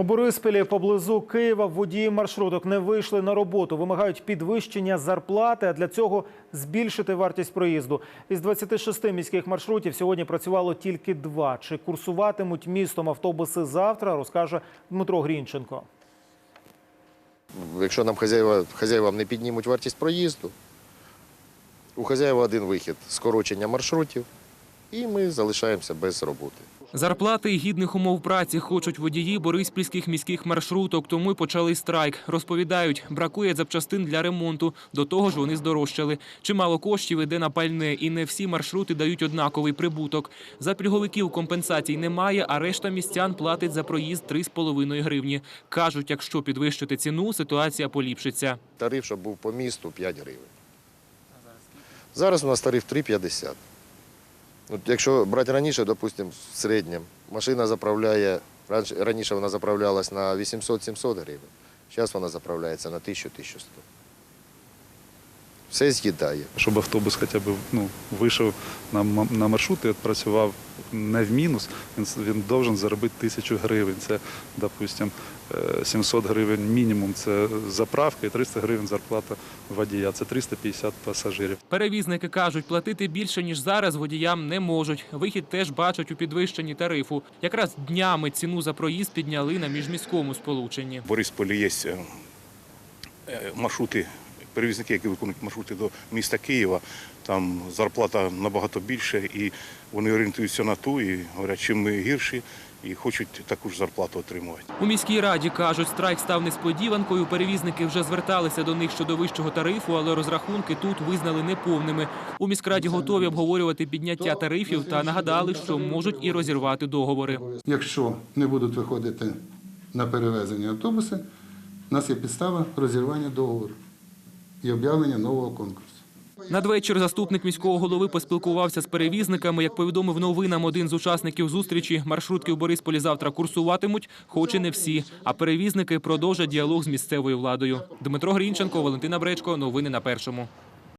У Бориспілі поблизу Києва водії маршруток не вийшли на роботу. Вимагають підвищення зарплати, а для цього збільшити вартість проїзду. Із 26 міських маршрутів сьогодні працювало тільки два. Чи курсуватимуть містом автобуси завтра, розкаже Дмитро Грінченко. Якщо нам хазяїва, хазяївам не піднімуть вартість проїзду, у хазяїва один вихід скорочення маршрутів, і ми залишаємося без роботи. Зарплати і гідних умов праці хочуть водії бориспільських міських маршруток, тому й почали страйк. Розповідають, бракує запчастин для ремонту. До того ж, вони здорожчали. Чимало коштів іде на пальне, і не всі маршрути дають однаковий прибуток. За пільговиків компенсацій немає, а решта містян платить за проїзд 3,5 гривні. Кажуть, якщо підвищити ціну, ситуація поліпшиться. Тариф, щоб був по місту, 5 гривень. Зараз у нас тариф 3,50. От якщо брати раніше, допустимо, в середньому, машина заправляє, раніше- вона заправлялась на 800-700 гривень, зараз вона заправляється на 1000-1100. Все з'їдає. щоб автобус хоча б ну, вийшов на, на маршрут і працював не в мінус, він, він должен заробити тисячу гривень. Це, допустим, е, 700 гривень мінімум це заправка і 300 гривень зарплата водія. Це 350 пасажирів. Перевізники кажуть, платити більше ніж зараз водіям не можуть. Вихід теж бачать у підвищенні тарифу. Якраз днями ціну за проїзд підняли на міжміському сполученні. Борисполі є е, е, маршрути, перевізники, які виконують маршрути до міста Києва. Там зарплата набагато більше, і вони орієнтуються на ту і говорять, чим ми гірші, і хочуть таку ж зарплату отримувати. У міській раді кажуть, страйк став несподіванкою. Перевізники вже зверталися до них щодо вищого тарифу, але розрахунки тут визнали неповними. У міськраді готові обговорювати підняття тарифів та нагадали, що можуть і розірвати договори. Якщо не будуть виходити на перевезення автобуси, у нас є підстава розірвання договору і об'явлення нового конкурсу. Надвечір заступник міського голови поспілкувався з перевізниками. Як повідомив новинам один з учасників зустрічі, маршрутки в Борисполі завтра курсуватимуть, хоч і не всі. А перевізники продовжать діалог з місцевою владою. Дмитро Грінченко, Валентина Бречко. Новини на першому.